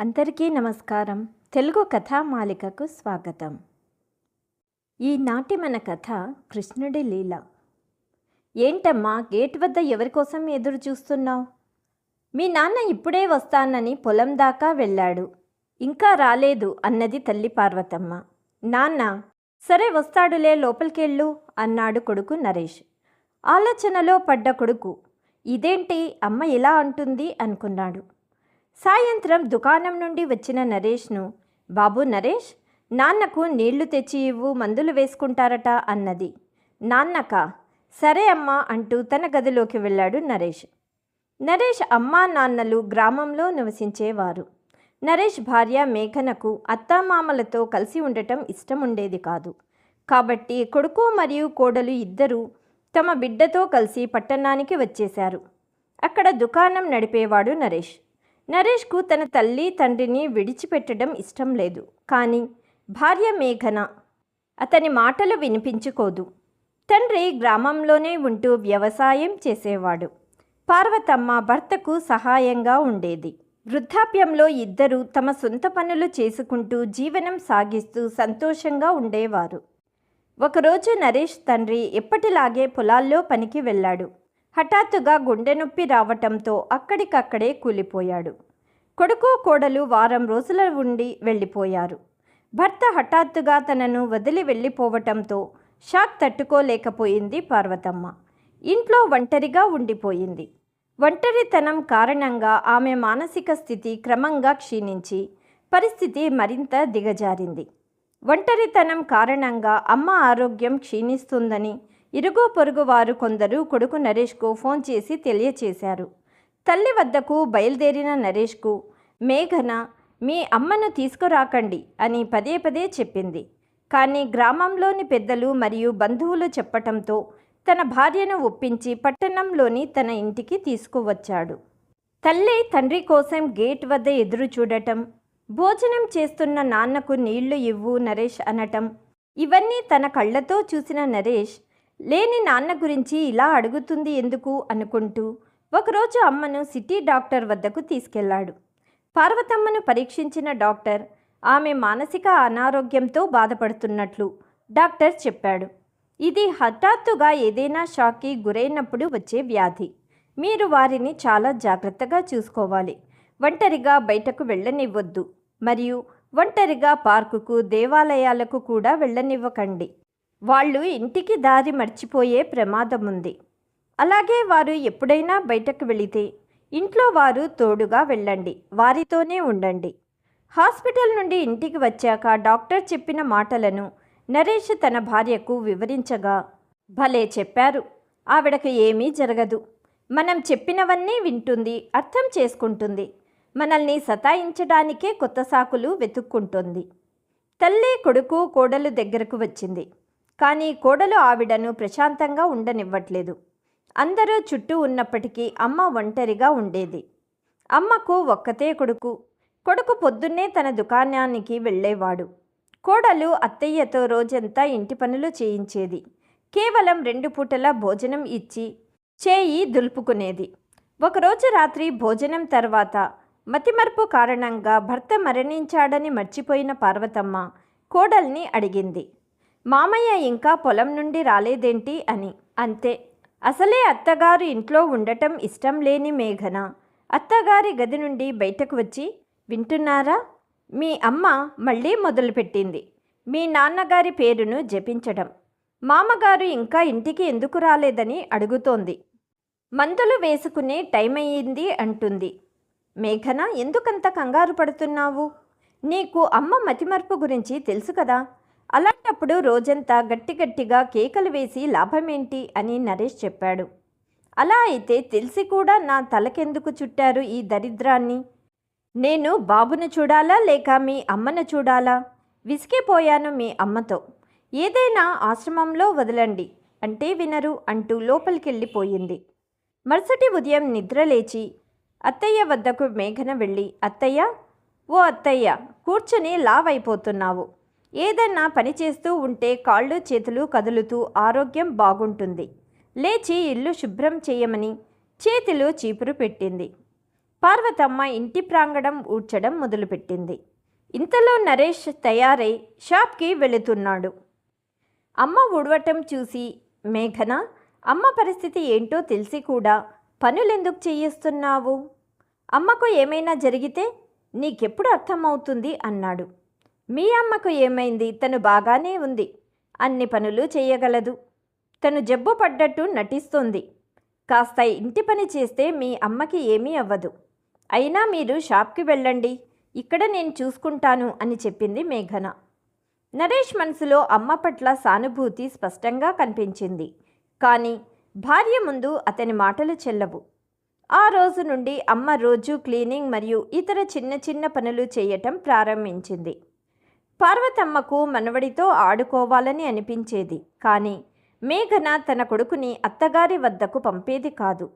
అందరికీ నమస్కారం. తెలుగు కథామాలికకు స్వాగతం. ఈనాటి మన కథ కృష్ణుడి లీల. ఏంటమ్మా గేట్ వద్ద ఎవరికోసం ఎదురు చూస్తున్నావు? మీ నాన్న ఇప్పుడే వస్తానని పొలం దాకా వెళ్ళాడు. ఇంకా రాలేదు అన్నది తల్లి పార్వతమ్మ. నాన్న సరే వస్తాడులే లోపలికెళ్ళు అన్నాడు కొడుకు నరేష్. ఆలోచనలో పడ్డ కొడుకు ఇదేంటి అమ్మ ఇలా అంటుంది అనుకున్నాడు. సాయంత్రం దుకాణం నుండి వచ్చిన నరేష్ను బాబు నరేష్ నాన్నకు నీళ్ళు తెచ్చి ఇవ్వు మందులు వేసుకుంటారట అన్నది. నాన్నక సరే అమ్మా అంటూ తన గదిలోకి వెళ్ళాడు నరేష్. నరేష్ అమ్మా నాన్నలు గ్రామంలో నివసించేవారు. నరేష్ భార్య మేఘనకు అత్తామామలతో కలిసి ఉండటం ఇష్టం ఉండేది కాదు. కాబట్టి కొడుకు మరియు కోడలు ఇద్దరూ తమ బిడ్డతో కలిసి పట్టణానికి వచ్చేశారు. అక్కడ దుకాణం నడిపేవాడు నరేష్. నరేష్కు తన తల్లి తండ్రిని విడిచిపెట్టడం ఇష్టం లేదు. కానీ భార్య మేఘన అతని మాటలు వినిపించుకోదు. తండ్రి గ్రామంలోనే ఉంటూ వ్యవసాయం చేసేవాడు. పార్వతమ్మ భర్తకు సహాయంగా ఉండేది. వృద్ధాప్యంలో ఇద్దరూ తమ సొంత పనులు చేసుకుంటూ జీవనం సాగిస్తూ సంతోషంగా ఉండేవారు. ఒకరోజు నరేష్ తండ్రి ఎప్పటిలాగే పొలాల్లో పనికి వెళ్ళాడు. హఠాత్తుగా గుండె నొప్పి రావటంతో అక్కడికక్కడే కూలిపోయాడు. కొడుకు కోడలు వారం రోజుల ఉండి వెళ్ళిపోయారు. భర్త హఠాత్తుగా తనను వదిలి వెళ్ళిపోవటంతో షాక్ తట్టుకోలేకపోయింది పార్వతమ్మ. ఇంట్లో ఒంటరిగా ఉండిపోయింది. ఒంటరితనం కారణంగా ఆమె మానసిక స్థితి క్రమంగా క్షీణించి పరిస్థితి మరింత దిగజారింది. ఒంటరితనం కారణంగా అమ్మ ఆరోగ్యం క్షీణిస్తుందని ఇరుగు పొరుగు వారు కొందరు కొడుకు నరేష్కు ఫోన్ చేసి తెలియచేశారు. తల్లి వద్దకు బయలుదేరిన నరేష్కు మేఘన మీ అమ్మను తీసుకురాకండి అని పదే పదే చెప్పింది. కానీ గ్రామంలోని పెద్దలు మరియు బంధువులు చెప్పటంతో తన భార్యను ఒప్పించి పట్టణంలోని తన ఇంటికి తీసుకువచ్చాడు. తల్లి తండ్రి కోసం గేట్ వద్ద ఎదురు చూడటం భోజనం చేస్తున్న నాన్నకు నీళ్ళు ఇవ్వు నరేష్ అనటం ఇవన్నీ తన కళ్ళతో చూసిన నరేష్ లేని నాన్న గురించి ఇలా అడుగుతుంది ఎందుకు అనుకుంటూ ఒకరోజు అమ్మను సిటీ డాక్టర్ వద్దకు తీసుకెళ్ళాడు. పార్వతమ్మను పరీక్షించిన డాక్టర్ ఆమె మానసిక అనారోగ్యంతో బాధపడుతున్నట్లు డాక్టర్ చెప్పాడు. ఇది హఠాత్తుగా ఏదైనా షాక్కి గురైనప్పుడు వచ్చే వ్యాధి. మీరు వారిని చాలా జాగ్రత్తగా చూసుకోవాలి. ఒంటరిగా బయటకు వెళ్ళనివ్వద్దు. మరియు ఒంటరిగా పార్కుకు దేవాలయాలకు కూడా వెళ్ళనివ్వకండి. వాళ్ళు ఇంటికి దారి మర్చిపోయే ప్రమాదం ఉంది అలాగే వారు ఎప్పుడైనా బయటకు వెళితే ఇంట్లో వారు తోడుగా వెళ్ళండి వారితోనే ఉండండి. హాస్పిటల్ నుండి ఇంటికి వచ్చాక డాక్టర్ చెప్పిన మాటలను నరేష్ తన భార్యకు వివరించగా భలే చెప్పారు ఆవిడకు ఏమీ జరగదు. మనం చెప్పినవన్నీ వింటుంది అర్థం చేసుకుంటుంది. మనల్ని సతాయించడానికే కొత్త సాకులు వెతుక్కుంటుంది. తల్లి కొడుకు కోడలు దగ్గరకు వచ్చింది. కానీ కోడలు ఆవిడను ప్రశాంతంగా ఉండనివ్వట్లేదు. అందరూ చుట్టూ ఉన్నప్పటికీ అమ్మ ఒంటరిగా ఉండేది. అమ్మకు ఒక్కతే కొడుకు. కొడుకు పొద్దున్నే తన దుకాణానికి వెళ్ళేవాడు. కోడలు అత్తయ్యతో రోజంతా ఇంటి పనులు చేయించేది. కేవలం రెండు పూటల భోజనం ఇచ్చి చేయి దులుపుకునేది. ఒకరోజు రాత్రి భోజనం తర్వాత మతిమర్పు కారణంగా భర్త మరణించాడని మర్చిపోయిన పార్వతమ్మ కోడల్ని అడిగింది. మామయ్య ఇంకా పొలం నుండి రాలేదేంటి అని. అంతే. అసలే అత్తగారు ఇంట్లో ఉండటం ఇష్టం లేని మేఘన. అత్తగారి గది నుండి బయటకు వచ్చి వింటున్నారా? మీ అమ్మ మళ్ళీ మొదలుపెట్టింది. మీ నాన్నగారి పేరును జపించడం. మామగారు ఇంకా ఇంటికి ఎందుకు రాలేదని అడుగుతోంది. మందులు వేసుకునే టైం అయ్యింది అంటుంది. మేఘన ఎందుకంత కంగారు పడుతున్నావు? నీకు అమ్మ మతిమర్పు గురించి తెలుసు కదా. అలాంటప్పుడు రోజంతా గట్టి గట్టిగా కేకలు వేసి లాభమేంటి అని నరేష్ చెప్పాడు. అలా అయితే తెలిసి కూడా నా తలకెందుకు చుట్టారు ఈ దరిద్రాన్ని? నేను బాబును చూడాలా లేక మీ అమ్మను చూడాలా? విసిగిపోయాను మీ అమ్మతో. ఏదైనా ఆశ్రమంలో వదలండి. అంటే వినరు అంటూ లోపలికెళ్ళిపోయింది. మరుసటి ఉదయం నిద్రలేచి అత్తయ్య వద్దకు మేఘన వెళ్ళి అత్తయ్య ఓ అత్తయ్య కూర్చొని లావైపోతున్నావు. ఏదన్నా పని చేస్తూ ఉంటే కాళ్ళు చేతులు కదులుతూ ఆరోగ్యం బాగుంటుంది. లేచి ఇల్లు శుభ్రం చేయమని చేతిలో చీపురు పెట్టింది. పార్వతమ్మ ఇంటి ప్రాంగణం ఊడ్చడం మొదలుపెట్టింది. ఇంతలో నరేష్ తయారై షాప్కి వెళుతున్నాడు. అమ్మ ఊడవటం చూసి మేఘన అమ్మ పరిస్థితి ఏంటో తెలిసి కూడా పనులెందుకు చేయిస్తున్నావు? అమ్మకు ఏమైనా జరిగితే నీకెప్పుడు అర్థమవుతుంది అన్నాడు. మీ అమ్మకు ఏమైంది? తను బాగానే ఉంది. అన్ని పనులు చేయగలదు. తను జబ్బు పడ్డట్టు నటిస్తోంది. కాస్త ఇంటి పని చేస్తే మీ అమ్మకి ఏమీ అవ్వదు. అయినా మీరు షాప్కి వెళ్ళండి. ఇక్కడ నేను చూసుకుంటాను అని చెప్పింది మేఘన. నరేష్ మనసులో అమ్మ పట్ల సానుభూతి స్పష్టంగా కనిపించింది. కానీ భార్య ముందు అతని మాటలు చెల్లవు. ఆ రోజు నుండి అమ్మ రోజు క్లీనింగ్ మరియు ఇతర చిన్న చిన్న పనులు చేయటం ప్రారంభించింది. పార్వతమ్మకు మనవడితో ఆడుకోవాలని అనిపించేది. కానీ మేఘన తన కొడుకుని అత్తగారి వద్దకు పంపేది కాదు.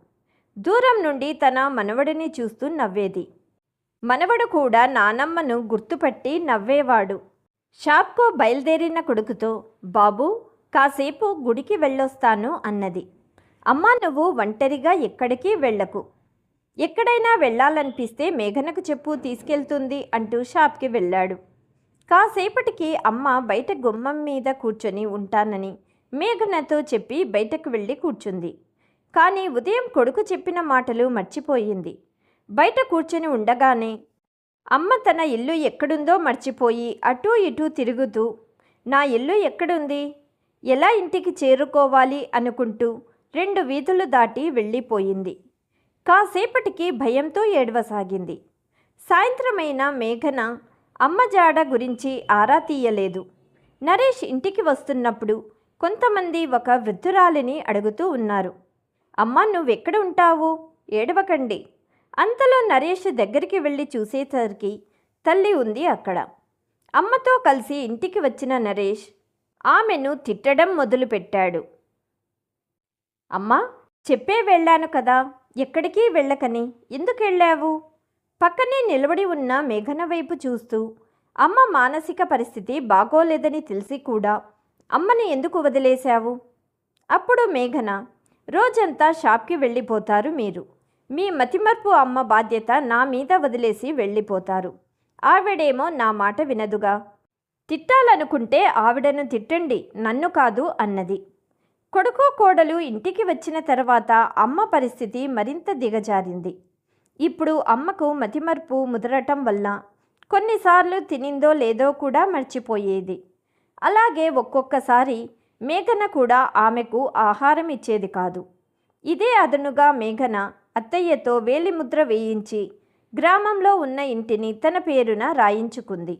దూరం నుండి తన మనవడిని చూస్తూ నవ్వేది. మనవడు కూడా నానమ్మను గుర్తుపట్టి నవ్వేవాడు. షాప్కు బయలుదేరిన కొడుకుతో బాబు కాసేపు గుడికి వెళ్ళొస్తాను అన్నది. అమ్మా నువ్వు ఒంటరిగా ఎక్కడికి వెళ్ళకు. ఎక్కడైనా వెళ్ళాలనిపిస్తే మేఘనకు చెప్పు తీసుకెళ్తుంది అంటూ షాప్కి వెళ్ళాడు. కాసేపటికి అమ్మ బయట గుమ్మం మీద కూర్చొని ఉంటానని మేఘనతో చెప్పి బయటకు వెళ్ళి కూర్చుంది. కానీ ఉదయం కొడుకు చెప్పిన మాటలు మర్చిపోయింది. బయట కూర్చొని ఉండగానే అమ్మ తన ఇల్లు ఎక్కడుందో మర్చిపోయి అటూ ఇటూ తిరుగుతూ నా ఇల్లు ఎక్కడుంది? ఎలా ఇంటికి చేరుకోవాలి? అనుకుంటూ రెండు వీధులు దాటి వెళ్ళిపోయింది. కాసేపటికి భయంతో ఏడవసాగింది. సాయంత్రమైన మేఘన అమ్మ జాడ గురించి ఆరా తీయలేదు. నరేష్ ఇంటికి వస్తున్నప్పుడు కొంతమంది ఒక వృద్ధురాలిని అడుగుతూ ఉన్నారు. అమ్మ నువ్వెక్కడ ఉంటావు? ఏడవకండి. అంతలో నరేష్ దగ్గరికి వెళ్ళి చూసేసరికి తల్లి ఉంది అక్కడ. అమ్మతో కలిసి ఇంటికి వచ్చిన నరేష్ ఆమెను తిట్టడం మొదలుపెట్టాడు. అమ్మా చెప్పే వెళ్ళాను కదా. ఎక్కడికి వెళ్ళకని? ఎందుకు వెళ్ళావు? పక్కనే నిలబడి ఉన్న మేఘన వైపు చూస్తూ అమ్మ మానసిక పరిస్థితి బాగోలేదని తెలిసి కూడా అమ్మని ఎందుకు వదిలేశావు? అప్పుడు మేఘన రోజంతా షాప్కి వెళ్ళిపోతారు మీరు. మీ మతిమర్పు అమ్మ బాధ్యత నా మీద వదిలేసి వెళ్ళిపోతారు. ఆవిడేమో నా మాట వినదుగా. తిట్టాలనుకుంటే ఆవిడను తిట్టండి నన్ను కాదు అన్నది. కొడుకు కోడలు ఇంటికి వచ్చిన తర్వాత అమ్మ పరిస్థితి మరింత దిగజారింది. ఇప్పుడు అమ్మకు మతిమర్పు ముదరటం వల్ల కొన్నిసార్లు తినిందో లేదో కూడా మర్చిపోయేది. అలాగే ఒక్కొక్కసారి మేఘన కూడా ఆమెకు ఆహారం ఇచ్చేది కాదు. ఇదే అదనుగా మేఘన అత్తయ్యతో వేలిముద్ర వేయించి గ్రామంలో ఉన్న ఇంటిని తన పేరున రాయించుకుంది.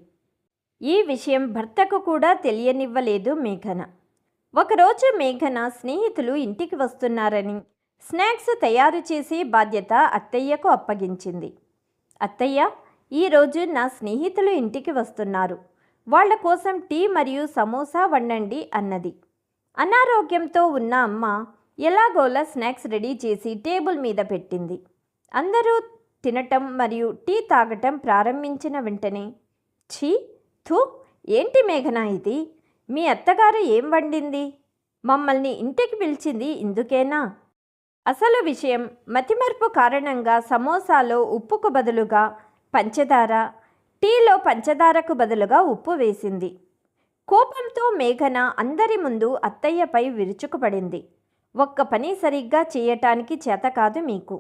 ఈ విషయం భర్తకు కూడా తెలియనివ్వలేదు మేఘన. ఒకరోజు మేఘన స్నేహితులు ఇంటికి వస్తున్నారని స్నాక్స్ తయారు చేసే బాధ్యత అత్తయ్యకు అప్పగించింది. అత్తయ్య ఈరోజు నా స్నేహితులు ఇంటికి వస్తున్నారు. వాళ్ళ కోసం టీ మరియు సమోసా వండండి అన్నది. అనారోగ్యంతో ఉన్న అమ్మ ఎలాగోలా స్నాక్స్ రెడీ చేసి టేబుల్ మీద పెట్టింది. అందరూ తినటం మరియు టీ తాగటం ప్రారంభించిన వెంటనే ఛీ థూ ఏంటి మేఘన ఇది? మీ అత్తగారు ఏం వండింది? మమ్మల్ని ఇంటికి పిలిచింది ఇందుకేనా? అసలు విషయం మతిమరుపు కారణంగా సమోసాలో ఉప్పుకు బదులుగా పంచదార టీలో పంచదారకు బదులుగా ఉప్పు వేసింది. కోపంతో మేఘన అందరి ముందు అత్తయ్యపై విరుచుకుపడింది. ఒక్క పని సరిగ్గా చేయటానికి చేత కాదు మీకు.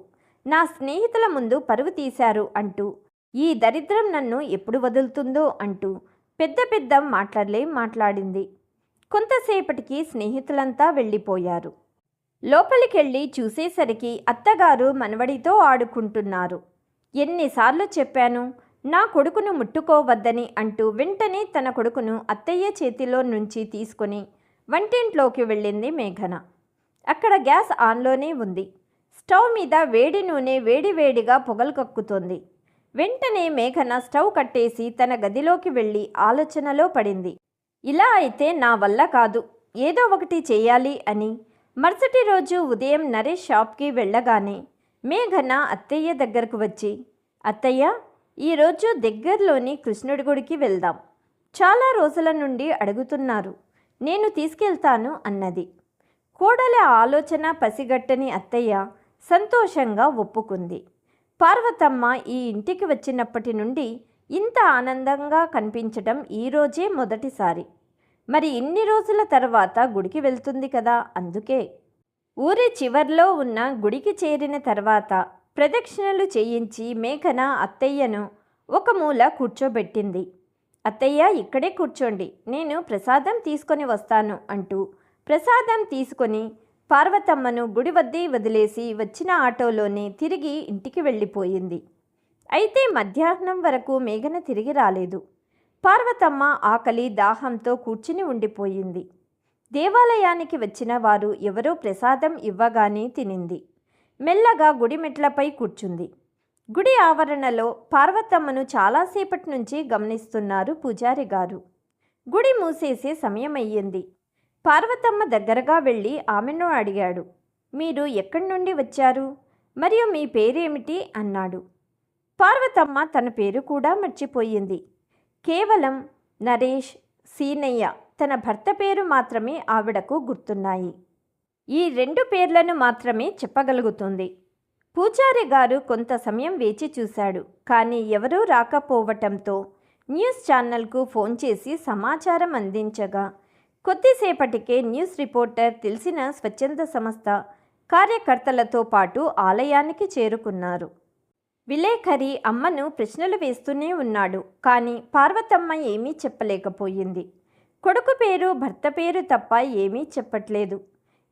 నా స్నేహితుల ముందు పరువు తీశారు అంటూ ఈ దరిద్రం నన్ను ఎప్పుడు వదులుతుందో అంటూ పెద్ద పెద్ద మాట్లాడలే మాట్లాడింది. కొంతసేపటికి స్నేహితులంతా వెళ్ళిపోయారు. లోపలికెళ్ళి చూసేసరికి అత్తగారు మనవడితో ఆడుకుంటున్నారు. ఎన్నిసార్లు చెప్పాను నా కొడుకును ముట్టుకోవద్దని అంటూ వెంటనే తన కొడుకును అత్తయ్య చేతిలో నుంచి తీసుకుని వంటింట్లోకి వెళ్ళింది మేఘన. అక్కడ గ్యాస్ ఆన్లోనే ఉంది. స్టవ్ మీద వేడి నూనె వేడివేడిగా పొగలు కక్కుతోంది. వెంటనే మేఘన స్టవ్ కట్టేసి తన గదిలోకి వెళ్ళి ఆలోచనలో పడింది. ఇలా అయితే నా వల్ల కాదు ఏదో ఒకటి చేయాలి అని మరుసటి రోజు ఉదయం నరేష్ షాప్కి వెళ్ళగానే మేఘన అత్తయ్య దగ్గరకు వచ్చి అత్తయ్య ఈరోజు దగ్గరలోని కృష్ణుడి గుడికి వెళ్దాం. చాలా రోజుల నుండి అడుగుతున్నారు. నేను తీసుకెళ్తాను అన్నది. కోడల ఆలోచన పసిగట్టని అత్తయ్య సంతోషంగా ఒప్పుకుంది. పార్వతమ్మ ఈ ఇంటికి వచ్చినప్పటి నుండి ఇంత ఆనందంగా కనిపించటం ఈరోజే మొదటిసారి. మరి ఇన్ని రోజుల తర్వాత గుడికి వెళ్తుంది కదా అందుకే. ఊరి చివర్లో ఉన్న గుడికి చేరిన తర్వాత ప్రదక్షిణలు చేయించి మేఘన అత్తయ్యను ఒక మూల కూర్చోబెట్టింది. అత్తయ్య ఇక్కడే కూర్చోండి నేను ప్రసాదం తీసుకొని వస్తాను అంటూ ప్రసాదం తీసుకొని పార్వతమ్మను గుడి వద్దే వదిలేసి వచ్చిన ఆటోలోనే తిరిగి ఇంటికి వెళ్ళిపోయింది. అయితే మధ్యాహ్నం వరకు మేఘన తిరిగి రాలేదు. పార్వతమ్మ ఆకలి దాహంతో కూర్చుని ఉండిపోయింది. దేవాలయానికి వచ్చిన వారు ఎవరో ప్రసాదం ఇవ్వగానే తినింది. మెల్లగా గుడి మెట్లపై కూర్చుంది. గుడి ఆవరణలో పార్వతమ్మను చాలాసేపటి నుంచి గమనిస్తున్నారు పూజారి గారు. గుడి మూసేసే సమయం అయ్యింది పార్వతమ్మ దగ్గరగా వెళ్ళి ఆమెను అడిగాడు. మీరు ఎక్కడి నుండి వచ్చారు? మరియు మీ పేరేమిటి? అన్నాడు. పార్వతమ్మ తన పేరు కూడా మర్చిపోయింది. కేవలం నరేష్ సీనయ్య తన భర్త పేరు మాత్రమే ఆవిడకు గుర్తున్నాయి. ఈ రెండు పేర్లను మాత్రమే చెప్పగలుగుతుంది. పూజారి గారు కొంత సమయం వేచి చూశాడు. కానీ ఎవరూ రాకపోవటంతో న్యూస్ ఛానల్కు ఫోన్ చేసి సమాచారం అందించగా కొద్దిసేపటికే న్యూస్ రిపోర్టర్ తెలిసిన స్వచ్ఛంద సంస్థ కార్యకర్తలతో పాటు ఆలయానికి చేరుకున్నారు. విలేఖరి అమ్మను ప్రశ్నలు వేస్తూనే ఉన్నాడు. కానీ పార్వతమ్మ ఏమీ చెప్పలేకపోయింది. కొడుకు పేరు భర్త పేరు తప్ప ఏమీ చెప్పట్లేదు.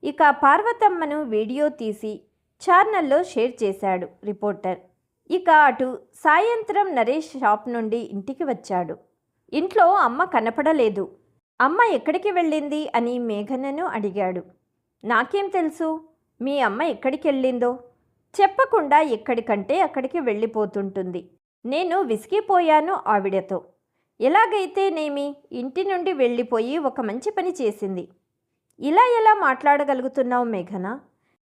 ఇక పార్వతమ్మను వీడియో తీసి ఛానల్లో షేర్ చేశాడు రిపోర్టర్. ఇక అటు సాయంత్రం నరేష్ షాప్ నుండి ఇంటికి వచ్చాడు. ఇంట్లో అమ్మ కనపడలేదు. అమ్మ ఎక్కడికి వెళ్ళింది అని మేఘనను అడిగాడు. నాకేం తెలుసు? మీ అమ్మ ఎక్కడికి వెళ్ళిందో? చెప్పకుండా ఎక్కడికంటే అక్కడికి వెళ్ళిపోతుంటుంది. నేను విసిగిపోయాను ఆవిడతో. ఎలాగైతేనేమి ఇంటి నుండి వెళ్ళిపోయి ఒక మంచి పని చేసింది. ఇలా ఎలా మాట్లాడగలుగుతున్నావు మేఘన?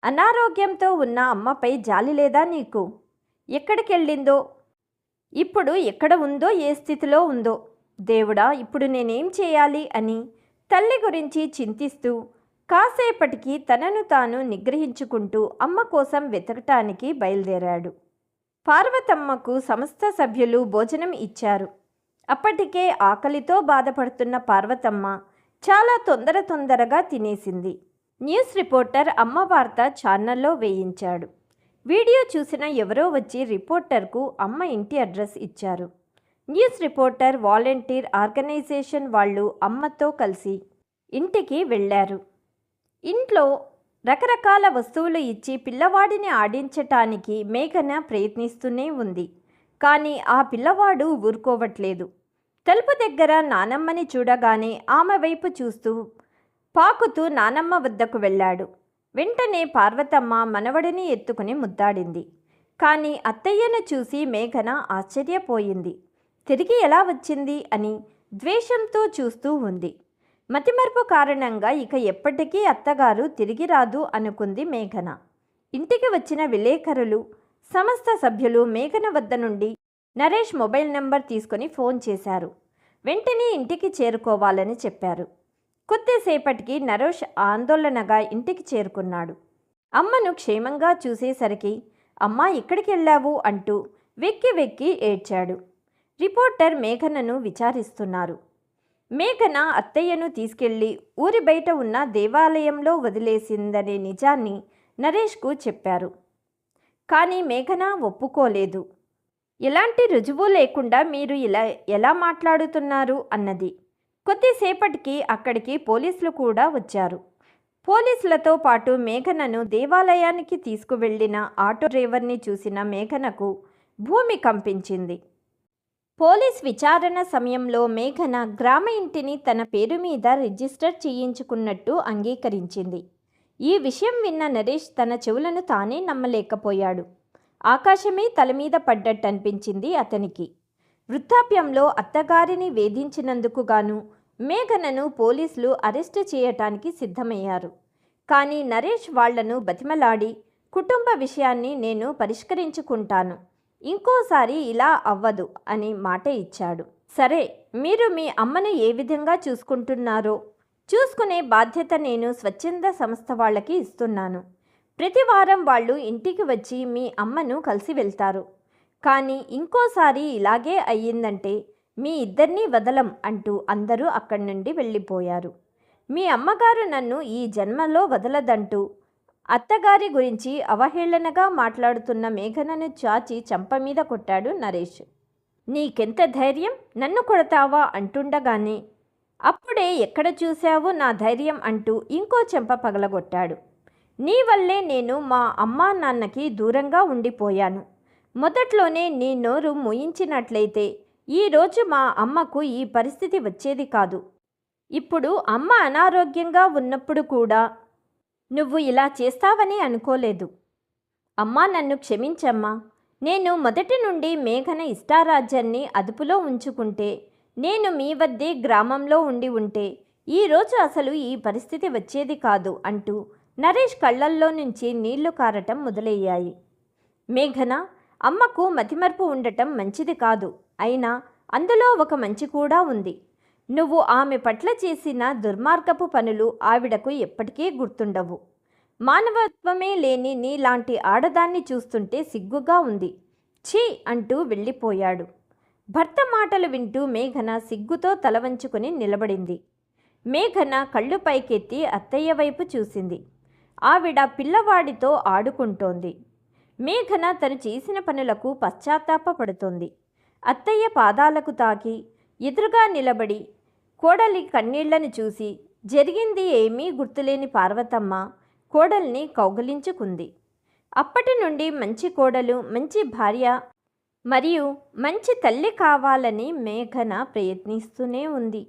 అనారోగ్యంతో ఉన్న అమ్మపై జాలి లేదా నీకు? ఎక్కడికెళ్ళిందో? ఇప్పుడు ఎక్కడ ఉందో? ఏ స్థితిలో ఉందో? దేవుడా ఇప్పుడు నేనేం చేయాలి అని తల్లి గురించి చింతిస్తూ కాసేపటికి తనను తాను నిగ్రహించుకుంటూ అమ్మ కోసం వెతకటానికి బయలుదేరాడు. పార్వతమ్మకు సమస్త సభ్యులు భోజనం ఇచ్చారు. అప్పటికే ఆకలితో బాధపడుతున్న పార్వతమ్మ చాలా తొందర తొందరగా తినేసింది. న్యూస్ రిపోర్టర్ అమ్మ వార్త ఛానల్లో వేయించాడు. వీడియో చూసిన ఎవరో వచ్చి రిపోర్టర్కు అమ్మ ఇంటి అడ్రస్ ఇచ్చారు. న్యూస్ రిపోర్టర్ వాలంటీర్ ఆర్గనైజేషన్ వాళ్ళు అమ్మతో కలిసి ఇంటికి వెళ్ళారు. ఇంట్లో రకరకాల వస్తువులు ఇచ్చి పిల్లవాడిని ఆడించటానికి మేఘన ప్రయత్నిస్తూనే ఉంది. కానీ ఆ పిల్లవాడు ఊరుకోవట్లేదు. తలుపు దగ్గర నానమ్మని చూడగానే ఆమె వైపు చూస్తూ పాకుతూ నానమ్మ వద్దకు వెళ్ళాడు. వెంటనే పార్వతమ్మ మనవడిని ఎత్తుకుని ముద్దాడింది. కానీ అత్తయ్యను చూసి మేఘన ఆశ్చర్యపోయింది. తిరిగి ఎలా వచ్చింది అని ద్వేషంతో చూస్తూ ఉంది. మతిమరుపు కారణంగా ఇక ఎప్పటికీ అత్తగారు తిరిగి రాదు అనుకుంది మేఘన. ఇంటికి వచ్చిన విలేకరులు సమస్త సభ్యులు మేఘన వద్ద నుండి నరేష్ మొబైల్ నెంబర్ తీసుకొని ఫోన్ చేశారు. వెంటనే ఇంటికి చేరుకోవాలని చెప్పారు. కొద్దిసేపటికి నరేష్ ఆందోళనగా ఇంటికి చేరుకున్నాడు. అమ్మను క్షేమంగా చూసేసరికి అమ్మ ఇక్కడికి వెళ్ళావు? అంటూ వెక్కి వెక్కి ఏడ్చాడు. రిపోర్టర్ మేఘనను విచారిస్తున్నారు. మేఘన అత్తయ్యను తీసుకెళ్ళి ఊరి బయట ఉన్న దేవాలయంలో వదిలేసిందనే నిజాన్ని నరేష్కు చెప్పారు. కానీ మేఘన ఒప్పుకోలేదు. ఎలాంటి రుజువు లేకుండా మీరు ఇలా ఎలా మాట్లాడుతున్నారు అన్నది. కొద్దిసేపటికి అక్కడికి పోలీసులు కూడా వచ్చారు. పోలీసులతో పాటు మేఘనను దేవాలయానికి తీసుకువెళ్ళిన ఆటో డ్రైవర్ని చూసిన మేఘనకు భూమి కంపించింది. పోలీస్ విచారణ సమయంలో మేఘన గ్రామ ఇంటిని తన పేరు మీద రిజిస్టర్ చేయించుకున్నట్టు అంగీకరించింది. ఈ విషయం విన్న నరేష్ తన చెవులను తానే నమ్మలేకపోయాడు. ఆకాశమే తల మీద పడ్డట్టు అనిపించింది అతనికి. వృద్ధాప్యంలో అత్తగారిని వేధించినందుకు గాను మేఘనను పోలీసులు అరెస్టు చేయటానికి సిద్ధమయ్యారు. కానీ నరేష్ వాళ్ళను బతిమలాడి కుటుంబ విషయాన్ని నేను పరిష్కరించుకుంటాను. ఇంకోసారి ఇలా అవ్వదు అని మాట ఇచ్చాడు. సరే మీరు మీ అమ్మను ఏ విధంగా చూసుకుంటున్నారో? చూసుకునే బాధ్యత నేను స్వచ్ఛంద సంస్థ వాళ్ళకి ఇస్తున్నాను. ప్రతి వారం వాళ్ళు ఇంటికి వచ్చి మీ అమ్మను కలిసి వెళ్తారు. కానీ ఇంకోసారి ఇలాగే అయ్యిందంటే మీ ఇద్దరినీ వదలం అంటూ అందరూ అక్కడి నుండి వెళ్ళిపోయారు. మీ అమ్మగారు నన్ను ఈ జన్మలో వదలదంటూ అత్తగారి గురించి అవహేళనగా మాట్లాడుతున్న మేఘనను చాచి చంప మీద కొట్టాడు నరేష్. నీకెంత ధైర్యం? నన్ను కొడతావా? అంటుండగానే అప్పుడే ఎక్కడ చూశావు నా ధైర్యం అంటూ ఇంకో చెంప పగలగొట్టాడు. నీ వల్లే నేను మా అమ్మా నాన్నకి దూరంగా ఉండిపోయాను. మొదట్లోనే నీ నోరు ముయించినట్లయితే ఈరోజు మా అమ్మకు ఈ పరిస్థితి వచ్చేది కాదు. ఇప్పుడు అమ్మ అనారోగ్యంగా ఉన్నప్పుడు కూడా నువ్వు ఇలా చేస్తావని అనుకోలేదు. అమ్మా నన్ను క్షమించమ్మా. నేను మొదటి నుండి మేఘన ఇష్టారాజ్యాన్ని అదుపులో ఉంచుకుంటే నేను మీ వద్దే గ్రామంలో ఉండి ఉంటే ఈరోజు అసలు ఈ పరిస్థితి వచ్చేది కాదు అంటూ నరేష్ కళ్ళల్లో నుంచి నీళ్ళు కారటం మొదలయ్యాయి. మేఘన అమ్మకు మతిమరుపు ఉండటం మంచిది కాదు. అయినా అందులో ఒక మంచి కూడా ఉంది. నువ్వు ఆమె పట్ల చేసిన దుర్మార్గపు పనులు ఆవిడకు ఎప్పటికీ గుర్తుండవు. మానవత్వమే లేని నీలాంటి ఆడదాన్ని చూస్తుంటే సిగ్గుగా ఉంది. ఛీ! అంటూ వెళ్ళిపోయాడు. భర్త మాటలు వింటూ మేఘన సిగ్గుతో తలవంచుకుని నిలబడింది. మేఘన కళ్ళు పైకెత్తి అత్తయ్య వైపు చూసింది. ఆవిడ పిల్లవాడితో ఆడుకుంటోంది. మేఘన తను చేసిన పనులకు పశ్చాత్తాపపడుతోంది. అత్తయ్య పాదాలకు తాకి ఎదురుగా నిలబడి కోడలి కన్నీళ్ళను చూసి జరిగింది ఏమీ గుర్తులేని పార్వతమ్మ కోడల్ని కౌగలించుకుంది. అప్పటి నుండి మంచి కోడలు మంచి భార్య మరియు మంచి తల్లి కావాలని మేఘన ప్రయత్నిస్తూనే ఉంది.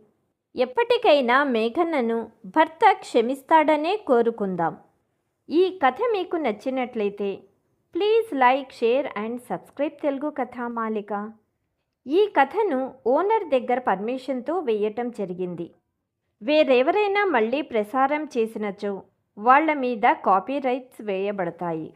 ఎప్పటికైనా మేఘనను భర్త క్షమిస్తాడనే కోరుకుందాం. ఈ కథ మీకు నచ్చినట్లయితే please like share and subscribe Telugu Kathamalika. ఈ కథను ఓనర్ దగ్గర పర్మిషన్తో వేయటం జరిగింది. వేరెవరైనా మళ్ళీ ప్రసారం చేసినచో వాళ్ళ మీద కాపీరైట్స్ వేయబడతాయి.